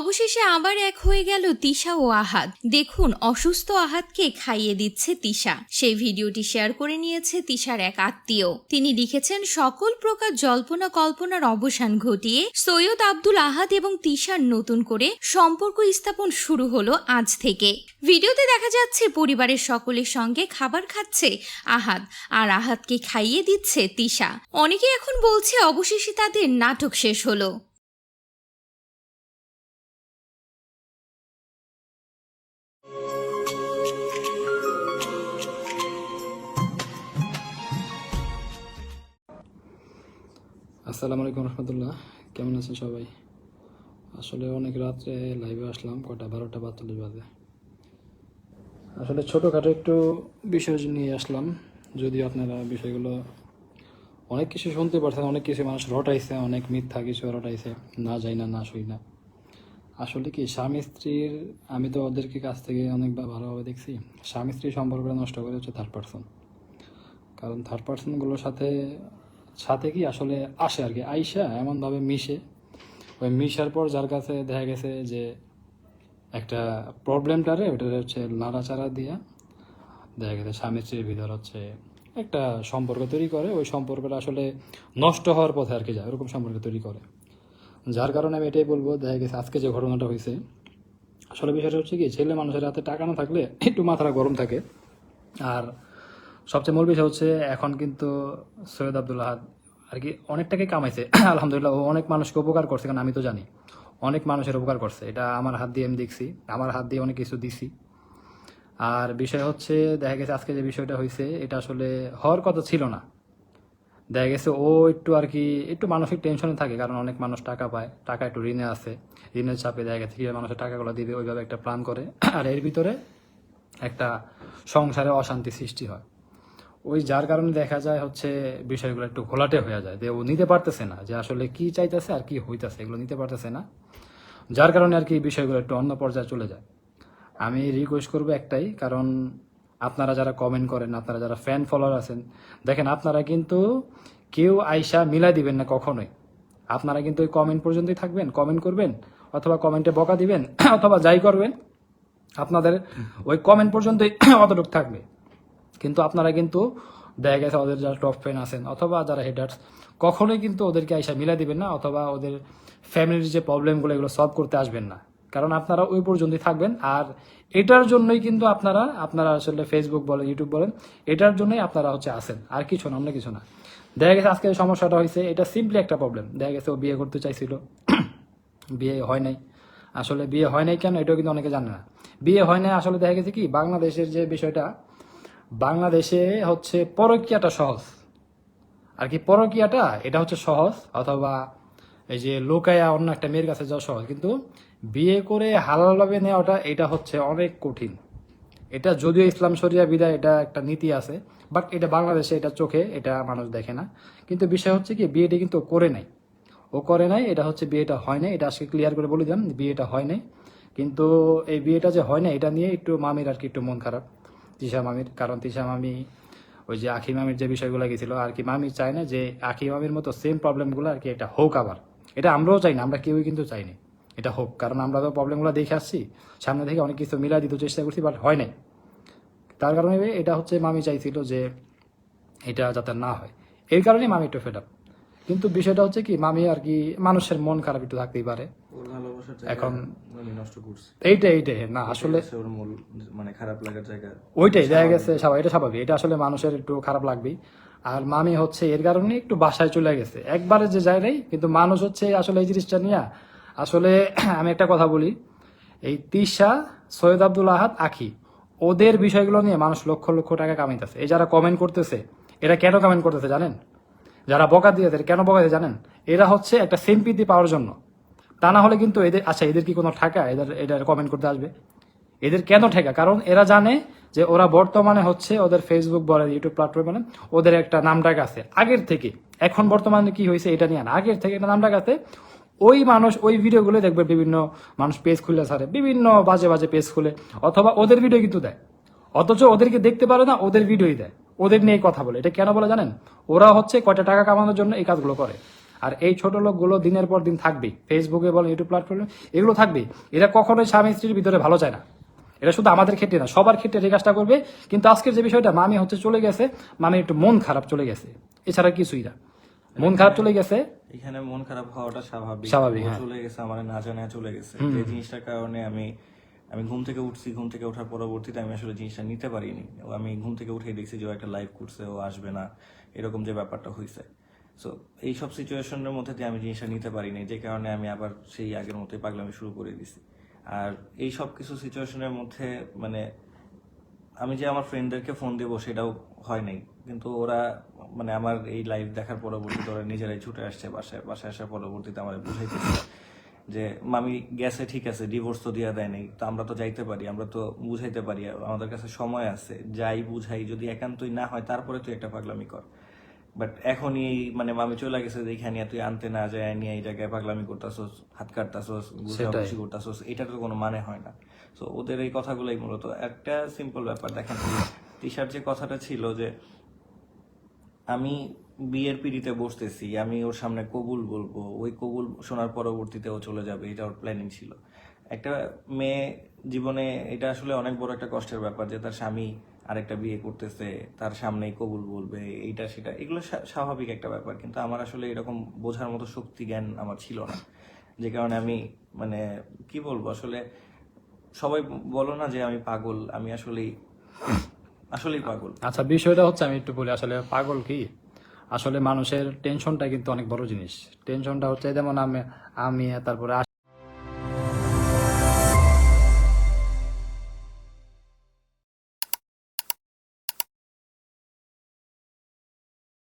অবশেষে আবার এক হয়ে গেল তিশা ও আহাদ। দেখুন, অসুস্থ আহাদকে খাইয়ে দিচ্ছে তিশা। সেই ভিডিওটি শেয়ার করে নিয়েছে তিশার এক আত্মীয়। তিনি লিখেছেন, সকল প্রকার জল্পনা কল্পনার অবসান ঘটিয়ে সৈয়দ আব্দুল আহাদ এবং তিশার নতুন করে সম্পর্ক স্থাপন শুরু হলো আজ থেকে। ভিডিওতে দেখা যাচ্ছে, পরিবারের সকলের সঙ্গে খাবার খাচ্ছে আহাদ আর আহাদকে খাইয়ে দিচ্ছে তিশা। অনেকে এখন বলছে, অবশেষে তাদের নাটক শেষ হলো। আসসালামু আলাইকুম রহমতুল্লাহ। কেমন আছেন সবাই? আসলে অনেক রাত্রে লাইভে আসলাম, কটা? বারোটা বাচ্চাল্লিশ বাজে। আসলে ছোটোখাটো একটু বিষয় নিয়ে আসলাম। যদিও আপনারা বিষয়গুলো অনেক কিছু শুনতে পারছেন, অনেক কিছু মানুষ রটাইছে, অনেক মিথ্যা কিছু রটাইছে, না যাই না না শুই না। আসলে কি, স্বামী স্ত্রীর, আমি তো ওদেরকে কাছ থেকে অনেক ভালোভাবে দেখছি, স্বামী স্ত্রীর সম্পর্কটা নষ্ট করে হচ্ছে থার্ড পার্সন কারণ থার্ড পার্সনগুলোর সাথে সাথে কি আসলে আসে আর কি, আইসা এমনভাবে মিশে। ওই মিশার পর যার কাছে দেখা গেছে যে একটা প্রবলেমটারে ওটা হচ্ছে নাড়াচাড়া দিয়া দেখা গেছে স্বামী স্ত্রীর ভিতর হচ্ছে একটা সম্পর্ক তৈরি করে। ওই সম্পর্কটা আসলে নষ্ট হওয়ার পথে আর কি যায়, ওরকম সম্পর্ক তৈরি করে। যার কারণে আমি এটাই বলব, দেখা গেছে আজকে যে ঘটনাটা হয়েছে আসলে বিষয়টা হচ্ছে কি, ছেলে মানুষের হাতে টাকা না থাকলে একটু মাথাটা গরম থাকে। আর সবচেয়ে মূল বিষয় হচ্ছে এখন কিন্তু সৈয়দ আব্দুল আহাদ আর কি অনেক টাকাই কামাইছে। আলহামদুলিল্লাহ, ও অনেক মানুষকে উপকার করছে, কারণ আমি তো জানি। অনেক মানুষের উপকার করছে। এটা আমার হাত দিয়ে আমি দেখছি। আমার হাত দিয়ে অনেক কিছু দিছি। আর বিষয় হচ্ছে, দেখা গেছে আজকে যে বিষয়টা হয়েছে এটা আসলে হওয়ার কথা ছিল না। দেখা গেছে ও একটু আর কি, একটু মানসিক টেনশনে থাকে, কারণ অনেক মানুষ টাকা পায়। টাকা একটু ঋণে আছে। ঋণের চাপে দেখা গেছে কীভাবে মানুষের টাকাগুলো দিবে, ওইভাবে একটা প্ল্যান করে। আর এর ভিতরে একটা সংসারে অশান্তি সৃষ্টি হয়। ওই যার কারণে দেখা যায় হচ্ছে বিষয়গুলো একটু ঘোলাটে হয়ে যায় ও নিতে পারতেছে না যে আসলে কি চাইতেছে আর কি হইতেছে, এগুলো নিতে পারতেছে না। যার কারণে আর কি বিষয়গুলো একটু অন্য পর্যায়ে চলে যায়। আমি রিকোয়েস্ট করব একটাই, কারণ আপনারা যারা কমেন্ট করেন, আপনারা যারা ফ্যান ফলোয়ার আছেন, দেখেন আপনারা কিন্তু কেউ আইসা মিলাই দিবেন না কখনোই। আপনারা কিন্তু ওই কমেন্ট পর্যন্তই থাকবেন কমেন্ট করবেন, অথবা কমেন্টে বকা দিবেন, অথবা যাই করবেন, আপনাদের ওই কমেন্ট পর্যন্তই অতটুকু থাকবে। কিন্তু আপনারা কিন্তু দেখা গেছে ওদের যারা টপ ফ্যান আছেন অথবা যারা হেডার্স কখনোই কিন্তু ওদেরকে আইসা মিলাই দিবেন না অথবা ওদের ফ্যামিলির যে প্রবলেমগুলো এগুলো সলভ করতে আসবেন না। কারণ আপনারা ওই পর্যন্তই থাকবেন আর এটার জন্যই কিন্তু আপনারা আপনারা আসলে ফেসবুক বলেন ইউটিউব বলেন, এটার জন্যই আপনারা হচ্ছে আসেন আর কিছু না, অন্য কিছু না। দেখা গেছে আজকে সমস্যাটা হয়েছে, এটা সিম্পলি একটা প্রবলেম দেখা গেছে ও বিয়ে করতে চাইছিল, বিয়ে হয় নাই। আসলে বিয়ে হয় নাই কেন, এটাও কিন্তু অনেকে জানে না। বিয়ে হয় নাই, আসলে দেখা গেছে কি, বাংলাদেশের যে বিষয়টা বাংলাদেশে হচ্ছে পরকিয়াটা সহজ। আর কি পরকিয়াটা, এটা হচ্ছে সহজ, অথবা এই যে লোকায়া অন্য একটা মেয়ের কাছে যাওয়া সহজ। কিন্তু বিয়ে করে হালালভাবে নেওয়াটা এটা হচ্ছে অনেক কঠিন। এটা যদিও ইসলাম শরিয়া বিদায় এটা একটা নীতি আছে, বাট এটা বাংলাদেশে এটা চোখে, এটা মানুষ দেখে না। কিন্তু বিষয় হচ্ছে কি, বিয়েটা কিন্তু করে নাই। ও করে নাই, এটা হচ্ছে বিয়েটা হয় নাই, এটা আজকে ক্লিয়ার করে বলে দিলাম, বিয়েটা হয় নাই। কিন্তু এই বিয়েটা যে হয় না এটা নিয়ে একটু মামির আর কি একটু মন খারাপ। তিশা মামির, কারণ তিশা মামি, ওই যে আখি মামির যে বিষয়গুলো গেছিল, আর কি মামি চায় না যে আখি মামির মতো সেম প্রবলেমগুলো আর কি এটা হোক আবার। এটা আমরাও চাই না, আমরা কেউই কিন্তু চাইনি এটা হোক। কারণ আমরা তো প্রবলেমগুলো দেখে আসছি, সামনে থেকে অনেক কিছু মিলাই দিতে চেষ্টা করছি বাট হয় নাই। তার কারণে এটা হচ্ছে মামি চাইছিল যে এটা যাতে না হয়। এর কারণে মামি একটু ফেড কিন্তু বিষয়টা হচ্ছে কি মামি আর কি মানুষের মন খারাপ একটু থাকতেই পারে। এখন নষ্ট এইটাই না আসলে মানে খারাপ লাগার জায়গা। ওইটাই দেখা গেছে স্বাভাবিক এটা স্বাভাবিক এটা আসলে মানুষের একটু খারাপ লাগবেই। আর মামি হচ্ছে এর কারণে একটু বাসায় চলে গেছে। একবারে যে যায় নাই কিন্তু মানুষ হচ্ছে আসলে এই জিনিসটা নিয়ে আসলে আমি একটা কথা বলি এই তিশা সৈয়দ আব্দুল আহাদ আখি ওদের বিষয়গুলো নিয়ে মানুষ লক্ষ লক্ষ টাকা কামাইতেছে। এই যারা কমেন্ট করতেছে এরা কেন কমেন্ট করতেছে জানেন? যারা বকা দিয়েছে কেন বকা দিয়ে জানেন? এরা হচ্ছে একটা সিম্পিতি পাওয়ার জন্য। তা না হলে কিন্তু এদের আচ্ছা এদের কি কোনো ঠেকা? এদের এটা কমেন্ট করতে আসবে। এদের কেন ঠেকা? কারণ এরা জানে যে ওরা বর্তমানে হচ্ছে ওদের ফেসবুক বলেন ইউটিউব প্ল্যাটফর্ম বলেন, ওদের একটা নামডাক আছে। আগের থেকে। এখন বর্তমানে কি হয়েছে এটা নিয়ে না। আগের থেকে একটা নামডাক আছে। ওই মানুষ ওই ভিডিওগুলো দেখবে, বিভিন্ন মানুষ পেজ খুলে সারে বিভিন্ন বাজে বাজে পেজ খুলে, অথবা ওদের ভিডিও কিন্তু দেয়। অথচ ওদেরকে দেখতে পারে না, ওদের ভিডিওই দেয়। ওদের নিয়ে কথা বলে। এটা কেন বলে জানেন? ওরা হচ্ছে কয়টা টাকা কামানোর জন্য এই কাজগুলো করে। আর এই ছোট লোকগুলো দিনের পর দিন থাকবে। ফেসবুকে বলেন ইউটিউব প্ল্যাটফর্মে এগুলো থাকবে। এরা কখনোই স্বামী স্ত্রীর ভিতরে ভালো চায় না। এটা শুধু আমাদের ক্ষেত্রে না সবার ক্ষেত্রে এই কাজটা করবে। কিন্তু আজকের যে বিষয়টা মামি হচ্ছে চলে গেছে মামি একটু মন খারাপ চলে গেছে। এছাড়া কিছুই না। মন খারাপ চলে গেছে? এখানে মন খারাপ হওয়াটা স্বাভাবিক। স্বাভাবিক, হ্যাঁ। চলে গেছে আমার না জানা চলে গেছে। এই জিনিসটার কারণে আমি আমি ঘুম থেকে উঠছি, ঘুম থেকে ওঠার পরবর্তীতে আমি আসলে জিনিসটা নিতে পারিনি। ও আমি ঘুম থেকে উঠে দেখছি যে ও একটা লাইভ করছে, ও আসবে না, এরকম যে ব্যাপারটা হয়েছে সো এই সব সিচুয়েশনের মধ্যে দিয়ে আমি জিনিসটা নিতে পারিনি, যে কারণে আমি আবার সেই আগের মতোই পাগলামি শুরু করে দিছি। আর এই সব কিছু সিচুয়েশনের মধ্যে মানে আমি যে আমার ফ্রেন্ডদেরকে ফোন দেবো সেটাও হয় নাই। কিন্তু ওরা মানে আমার এই লাইভ দেখার পরবর্তীতে ওরা নিজেরাই ছুটে আসছে বাসায় বাসায় আসার পরবর্তীতে আমার বুঝাইতেছে। যে মামি গেছে ঠিক আছে ডিভোর্স তো দেওয়া দেয় নাই তো আমরা তো যাইতে পারি আমরা তো বুঝাইতে পারি আমাদের কাছে সময় আছে যাই বুঝাই যদি একান্তই না হয় তারপরে তুই একটা পাগলামি কর। বাট এখনই মানে মামি চলে গেছে যে এখানে তুই আনতে না যায় নিয়ে এই জায়গায় পাগলামি করতাছস হাত কাটতাছস ঘুষাঘুষি করতাছস এটার তো কোনো মানে হয় না। তো ওদের এই কথাগুলোই মূলত একটা সিম্পল ব্যাপার দেখেন তিশার যে কথাটা ছিল যে আমি বিয়ের পিড়িতে বসতেছি, আমি ওর সামনে কবুল বলব। ওই কবুল শোনার পরবর্তীতে ও চলে যাবে, এটা ওর প্ল্যানিং ছিল। একটা মেয়ে জীবনে এটা আসলে অনেক বড় একটা কষ্টের ব্যাপার যে তার স্বামী আরেকটা বিয়ে করতেছে, তার সামনেই কবুল বলবে, এইটা সেটা, এগুলো স্বা- স্বাভাবিক একটা ব্যাপার। কিন্তু আমার আসলে এরকম বোঝার মতো শক্তি, জ্ঞান আমার ছিল না। যে কারণে আমি মানে কি বলব, আসলে সবাই বলো না যে আমি পাগল, আমি আসলেই আসলেই পাগল। আচ্ছা বিষয়টা হচ্ছে আমি একটু বলি, আসলে পাগল কি? আসলে মানুষের টেনশনটা কিন্তু অনেক বড় জিনিস। টেনশনটা হচ্ছে যেমন আমি আমি তারপরে